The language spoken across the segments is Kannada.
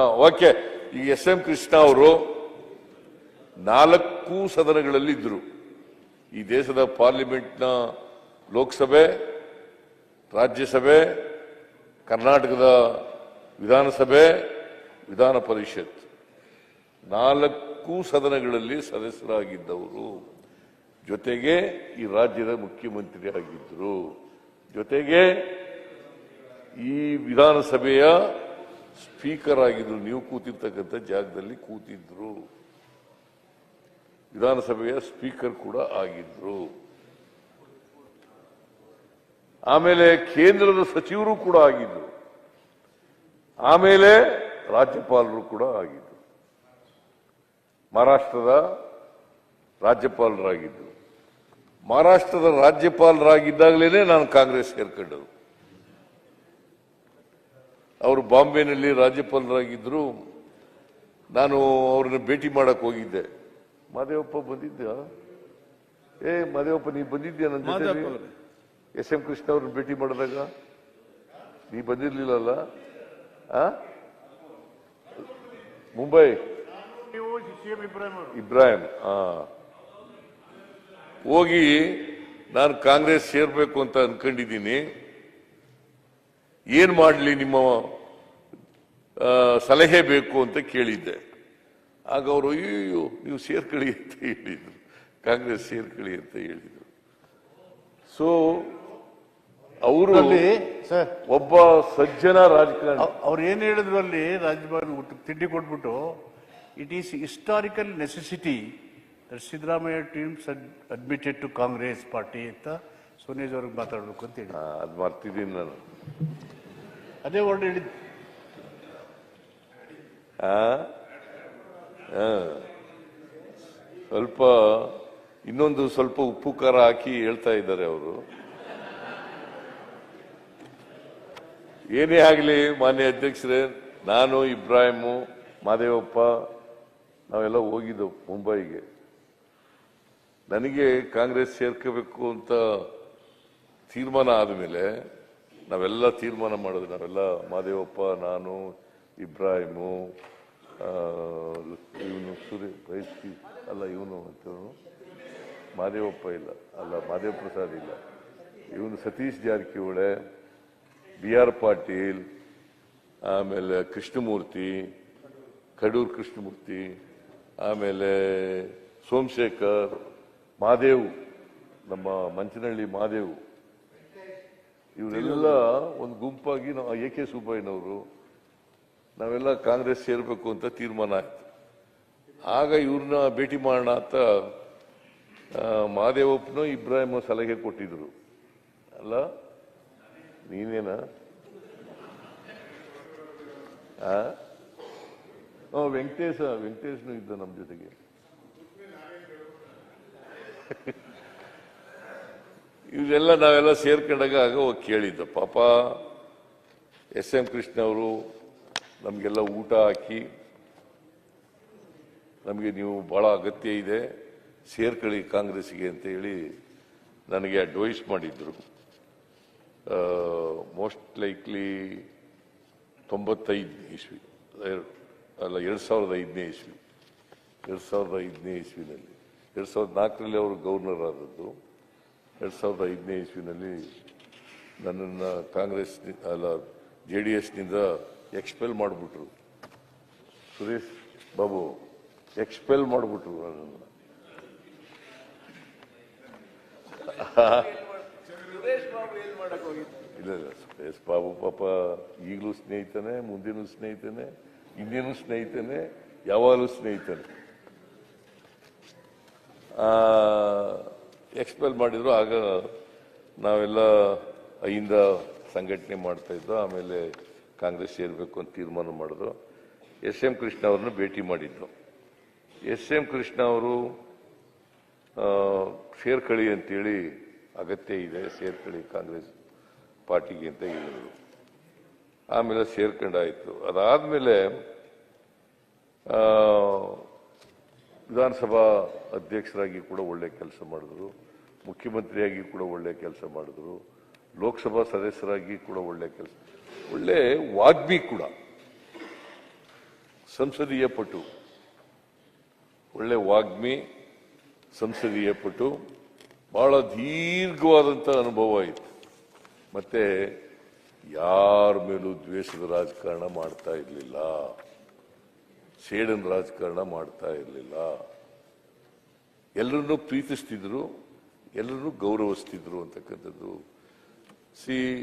ಓಕೆ. ಈ ಎಸ್ ಎಂ ಕೃಷ್ಣ ಅವರು ನಾಲ್ಕು ಸದನಗಳಲ್ಲಿ ಇದ್ರು ಈ ದೇಶದ ಪಾರ್ಲಿಮೆಂಟ್ನ ಲೋಕಸಭೆ, ರಾಜ್ಯಸಭೆ, ಕರ್ನಾಟಕದ ವಿಧಾನಸಭೆ, ವಿಧಾನ ಪರಿಷತ್. ನಾಲ್ಕು ಸದನಗಳಲ್ಲಿ ಸದಸ್ಯರಾಗಿದ್ದವರು. ಜೊತೆಗೆ ಈ ರಾಜ್ಯದ ಮುಖ್ಯಮಂತ್ರಿ ಆಗಿದ್ದರು ಜೊತೆಗೆ ಈ ವಿಧಾನಸಭೆಯ ಸ್ಪೀಕರ್ ಆಗಿದ್ರು ನೀವು ಕೂತಿರ್ತಕ್ಕಂಥ ಜಾಗದಲ್ಲಿ ಕೂತಿದ್ರು. ವಿಧಾನಸಭೆಯ ಸ್ಪೀಕರ್ ಕೂಡ ಆಗಿದ್ರು. ಆಮೇಲೆ ಕೇಂದ್ರದ ಸಚಿವರು ಕೂಡ ಆಗಿದ್ರು. ಆಮೇಲೆ ರಾಜ್ಯಪಾಲರು ಕೂಡ ಆಗಿದ್ರು. ಮಹಾರಾಷ್ಟ್ರದ ರಾಜ್ಯಪಾಲರಾಗಿದ್ದರು ಮಹಾರಾಷ್ಟ್ರದ ರಾಜ್ಯಪಾಲರಾಗಿದ್ದಾಗಲೇ ನಾನು ಕಾಂಗ್ರೆಸ್ ಸೇರ್ಕೊಂಡರು. ಅವರು ಬಾಂಬೆನಲ್ಲಿ ರಾಜ್ಯಪಾಲರಾಗಿದ್ದರು ನಾನು ಅವ್ರನ್ನ ಭೇಟಿ ಮಾಡಕ್ಕೆ ಹೋಗಿದ್ದೆ. ಮಾದೇವಪ್ಪ ಬಂದಿದ್ದ ಏ ಮಾದೇವಪ್ಪ ನೀ ಬಂದಿದ್ದೀಯ ನನ್ನ ಜೊತೆ. ಎಸ್ ಎಂ ಕೃಷ್ಣ ಅವ್ರನ್ನ ಭೇಟಿ ಮಾಡಿದಾಗ. ನೀ ಬಂದಿರ್ಲಿಲ್ಲಲ್ಲ? ಆ? ಮುಂಬೈ. ಇಬ್ರಾಹಿಂ ಹಾ ಹೋಗಿ ನಾನು ಕಾಂಗ್ರೆಸ್ ಸೇರ್ಬೇಕು ಅಂತ ಅನ್ಕೊಂಡಿದ್ದೀನಿ. ಏನ್ ಮಾಡಲಿ ನಿಮ್ಮ ಸಲಹೆ ಬೇಕು ಅಂತ ಕೇಳಿದ್ದೆ. ಆಗ ಅವರು ಅಯ್ಯೋ ನೀವು ಸೇರ್ಕೊಳ್ಳಿ ಅಂತ ಹೇಳಿದ್ರು. ಕಾಂಗ್ರೆಸ್ ಸೇರ್ಕೊಳ್ಳಿ ಅಂತ ಹೇಳಿದ್ರು. ಸೊ ಅವರು ಒಬ್ಬ ಸಜ್ಜನ ರಾಜಕಾರಣಿ. ಅವ್ರು ಏನು ಹೇಳಿದ್ರು ಅಲ್ಲಿ ಊಟ ತಿಂಡಿ ಕೊಟ್ಬಿಟ್ಟು it is historical necessity Siddaramaiah teams admitted to Congress party ಅಂತ ಸೋನೇಜ್ ಅವ್ರಿಗೆ ಮಾತಾಡ್ಬೇಕು ಅಂತ ಹೇಳಿ ಅದ್ ಮರ್ತಿದ್ದೀನಿ ನಾನು. ಅದೇ ವರ್ಡ್ ಹೇಳಿದ್ ಆ? ಆ. ಸ್ವಲ್ಪ ಇನ್ನೊಂದು ಸ್ವಲ್ಪ ಉಪ್ಪು ಖಾರ ಹಾಕಿ ಹೇಳ್ತಾ ಇದ್ದಾರೆ ಅವರು. ಏನೇ ಆಗಲಿ ಮಾನ್ಯ ಅಧ್ಯಕ್ಷರೇ, ನಾನು ಇಬ್ರಾಹಿಮು, ಮಾದೇವಪ್ಪ, ನಾವೆಲ್ಲ ಹೋಗಿದ್ದು ಮುಂಬೈಗೆ. ನನಗೆ ಕಾಂಗ್ರೆಸ್ ಸೇರ್ಕೋಬೇಕು ಅಂತ ತೀರ್ಮಾನ ಆದಮೇಲೆ ನಾವೆಲ್ಲ ತೀರ್ಮಾನ ಮಾಡಿದ್ವಿ. ನಾವೆಲ್ಲ ಮಾದೇವಪ್ಪ, ನಾನು ಇಬ್ರಾಹಿಮು ಇವನು ಸುರಿ ಬೈಸ್ಕಿ, ಅಲ್ಲ ಇವನು ಅಂತವನು ಮಾದೇವಪ್ಪ ಇಲ್ಲ. ಅಲ್ಲ ಮಾದೇವ ಪ್ರಸಾದ್ ಇಲ್ಲ. ಇವನು ಸತೀಶ್ ಜಾರಕಿಹೊಳೆ ಬಿ ಆರ್ ಪಾಟೀಲ್, ಆಮೇಲೆ ಕೃಷ್ಣಮೂರ್ತಿ, ಕಡೂರ್ ಕೃಷ್ಣಮೂರ್ತಿ, ಆಮೇಲೆ ಸೋಮಶೇಖರ್, ಮಾದೇವ್, ನಮ್ಮ ಮಂಚನಹಳ್ಳಿ ಮಾದೇವ್. ಇವರೆಲ್ಲ ಒಂದು ಗುಂಪಾಗಿ ನಾವು ಎ ಕೆ ಸುಬ್ಬಯ್ಯನವರು ನಾವೆಲ್ಲ ಕಾಂಗ್ರೆಸ್ ಸೇರಬೇಕು ಅಂತ ತೀರ್ಮಾನ ಆಯ್ತು. ಆಗ ಇವ್ರನ್ನ ಭೇಟಿ ಮಾಡೋಣ ಅಂತ ಮಹಾದೇವಪ್ಪನೂ ಇಬ್ರಾಹಿಮ್ ಸಲಹೆ ಕೊಟ್ಟಿದ್ರು. ಅಲ್ಲ? ನೀನೇನಾ? ವೆಂಕಟೇಶ, ವೆಂಕಟೇಶ್ನು ಇದ್ದ ನಮ್ಮ ಜೊತೆಗೆ. ಇವರೆಲ್ಲ ನಾವೆಲ್ಲ ಸೇರ್ಕೊಂಡಾಗ ಆಗ ಕೇಳಿದ್ದ, ಪಾಪ ಎಸ್ ಎಂ ಕೃಷ್ಣ ಅವರು ನಮಗೆಲ್ಲ ಊಟ ಹಾಕಿ, ನಮಗೆ ನೀವು ಬಹಳ ಅಗತ್ಯ ಇದೆ, ಸೇರ್ಕೊಳ್ಳಿ ಕಾಂಗ್ರೆಸ್ಗೆ ಅಂತ ಹೇಳಿ ನನಗೆ ಅಡ್ವೈಸ್ ಮಾಡಿದ್ರು. ಮೋಸ್ಟ್ ಲೈಕ್ಲಿ ತೊಂಬತ್ತೈದನೇ ಇಸ್ವಿ ಅಲ್ಲ, ಎರಡು ಸಾವಿರದ ಐದನೇ ಇಸ್ವಿ, ಎರಡು ಸಾವಿರದ ಐದನೇ ಇಸ್ವಿನಲ್ಲಿ. ಎರಡು ಸಾವಿರದ ನಾಲ್ಕರಲ್ಲಿ ಅವರು ಗವರ್ನರ್ ಆದದ್ದು. ಎರಡು ಸಾವಿರದ ಐದನೇ ಇಸ್ವಿನಲ್ಲಿ ನನ್ನನ್ನು ಕಾಂಗ್ರೆಸ್ ಅಲ್ಲ ಜೆ ಡಿ ಎಸ್ನಿಂದ ಎಕ್ಸ್ಪೆಲ್ ಮಾಡಿಬಿಟ್ರು. ಸುರೇಶ್ ಬಾಬು, ಎಕ್ಸ್ಪೆಲ್ ಮಾಡಿಬಿಟ್ರು ನನ್ನನ್ನು. ಇಲ್ಲ ಇಲ್ಲ, ಸುರೇಶ್ ಬಾಬು ಪಾಪ ಈಗಲೂ ಸ್ನೇಹಿತನೇ, ಮುಂದಿನೂ ಸ್ನೇಹಿತನೇ, ಇನ್ನೇನು ಸ್ನೇಹಿತನೇ, ಯಾವಾಗಲೂ ಸ್ನೇಹಿತನೇ. ಎಕ್ಸ್ಪೆಲ್ ಮಾಡಿದ್ರು, ಆಗ ನಾವೆಲ್ಲ ಐಯಿಂದ ಸಂಘಟನೆ ಮಾಡ್ತಾ ಇದ್ದೋ, ಆಮೇಲೆ ಕಾಂಗ್ರೆಸ್ ಸೇರಬೇಕು ಅಂತ ತೀರ್ಮಾನ ಮಾಡಿದ್ರು. ಎಸ್ ಎಂ ಕೃಷ್ಣ ಅವ್ರನ್ನ ಭೇಟಿ ಮಾಡಿದ್ರು. ಎಸ್ ಎಂ ಕೃಷ್ಣ ಅವರು ಸೇರ್ಕಳಿ ಅಂತೇಳಿ ಅಗತ್ಯ ಇದೆ, ಸೇರ್ಕಳಿ ಕಾಂಗ್ರೆಸ್ ಪಾರ್ಟಿಗೆ ಅಂತ ಹೇಳಿದ್ರು. ಆಮೇಲೆ ಸೇರ್ಕೊಂಡಾಯಿತು ಅದಾದ್ಮೇಲೆ ವಿಧಾನಸಭಾ ಅಧ್ಯಕ್ಷರಾಗಿ ಕೂಡ ಒಳ್ಳೆ ಕೆಲಸ ಮಾಡಿದ್ರು. ಮುಖ್ಯಮಂತ್ರಿಯಾಗಿ ಕೂಡ ಒಳ್ಳೆ ಕೆಲಸ ಮಾಡಿದ್ರು. ಲೋಕಸಭಾ ಸದಸ್ಯರಾಗಿ ಕೂಡ ಒಳ್ಳೆ ಕೆಲಸ ಒಳ್ಳೆ ವಾಗ್ಮಿ ಕೂಡ. ಸಂಸದೀಯ ಪಟು. ಒಳ್ಳೆ ವಾಗ್ಮಿ, ಸಂಸದೀಯ ಪಟು. ಬಹಳ ದೀರ್ಘವಾದಂಥ ಅನುಭವ ಇತ್ತು. ಮತ್ತೆ ಯಾರ ಮೇಲೂ ದ್ವೇಷದ ರಾಜಕಾರಣ ಮಾಡ್ತಾ ಇರಲಿಲ್ಲ. ಸೇಡನ್ ರಾಜಕಾರಣ ಮಾಡ್ತಾ ಇರಲಿಲ್ಲ. ಎಲ್ಲರನ್ನೂ ಪ್ರೀತಿಸ್ತಿದ್ರು, ಎಲ್ಲರನ್ನೂ ಗೌರವಿಸ್ತಿದ್ರು ಅಂತಕ್ಕಂಥದ್ದು. ಸಿ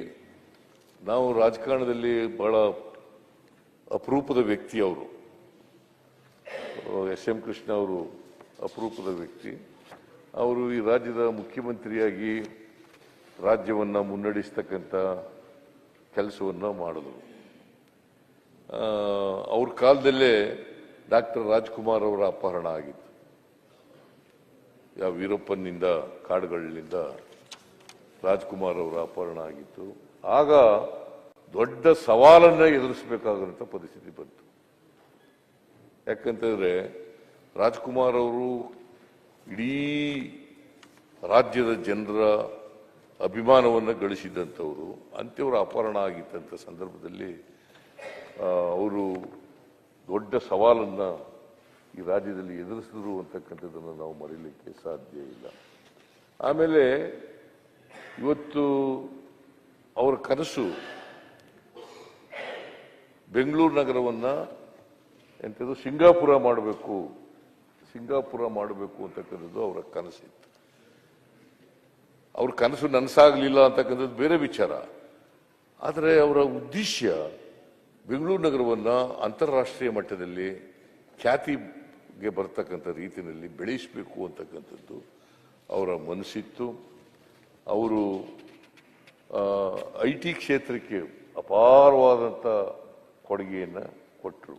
ನಾವು ರಾಜಕಾರಣದಲ್ಲಿ ಬಹಳ ಅಪರೂಪದ ವ್ಯಕ್ತಿ ಅವರು. ಎಸ್ ಎಂ ಕೃಷ್ಣ ಅವರು ಅಪರೂಪದ ವ್ಯಕ್ತಿ. ಅವರು ಈ ರಾಜ್ಯದ ಮುಖ್ಯಮಂತ್ರಿಯಾಗಿ ರಾಜ್ಯವನ್ನು ಮುನ್ನಡೆಸ್ತಕ್ಕಂಥ ಕೆಲಸವನ್ನು ಮಾಡಿದ್ರು. ಅವ್ರ ಕಾಲದಲ್ಲೇ ಡಾಕ್ಟರ್ ರಾಜ್ಕುಮಾರ್ ಅವರ ಅಪಹರಣ ಆಗಿತ್ತು. ಯಾವ ವೀರಪ್ಪನಿಂದ ಕಾಡುಗಳಿಂದ ರಾಜ್ಕುಮಾರ್ ಅವರ ಅಪಹರಣ ಆಗಿತ್ತು. ಆಗ ದೊಡ್ಡ ಸವಾಲನ್ನ ಎದುರಿಸಬೇಕಾದಂತ ಪರಿಸ್ಥಿತಿ ಬಂತು. ಯಾಕಂತಂದ್ರೆ ರಾಜ್ಕುಮಾರ್ ಅವರು ಇಡೀ ರಾಜ್ಯದ ಜನರ ಅಭಿಮಾನವನ್ನು ಗಳಿಸಿದಂಥವರು ಅಂತ್ಯವರ ಅಪಹರಣ ಆಗಿದ್ದಂಥ ಸಂದರ್ಭದಲ್ಲಿ ಅವರು ದೊಡ್ಡ ಸವಾಲನ್ನು ಈ ರಾಜ್ಯದಲ್ಲಿ ಎದುರಿಸಿದ್ರು ಅಂತಕ್ಕಂಥದ್ದನ್ನು ನಾವು ಮರೀಲಿಕ್ಕೆ ಸಾಧ್ಯ ಇಲ್ಲ. ಆಮೇಲೆ ಇವತ್ತು ಅವರ ಕನಸು ಬೆಂಗಳೂರು ನಗರವನ್ನ ಎಂಥದ್ದು ಸಿಂಗಾಪುರ ಮಾಡಬೇಕು ಸಿಂಗಾಪುರ ಮಾಡಬೇಕು ಅಂತಕ್ಕಂಥದ್ದು ಅವರ ಕನಸಿತ್ತು. ಅವ್ರ ಕನಸು ನನಸಾಗಲಿಲ್ಲ ಅಂತಕ್ಕಂಥದ್ದು ಬೇರೆ ವಿಚಾರ. ಆದರೆ ಅವರ ಉದ್ದೇಶ ಬೆಂಗಳೂರು ನಗರವನ್ನ ಅಂತಾರಾಷ್ಟ್ರೀಯ ಮಟ್ಟದಲ್ಲಿ ಖ್ಯಾತಿಗೆ ಬರ್ತಕ್ಕಂಥ ರೀತಿಯಲ್ಲಿ ಬೆಳೆಸಬೇಕು ಅಂತಕ್ಕಂಥದ್ದು ಅವರ ಮನಸ್ಸಿತ್ತು. ಅವರು ಐ ಟಿ ಕ್ಷೇತ್ರಕ್ಕೆ ಅಪಾರವಾದಂಥ ಕೊಡುಗೆಯನ್ನು ಕೊಟ್ಟರು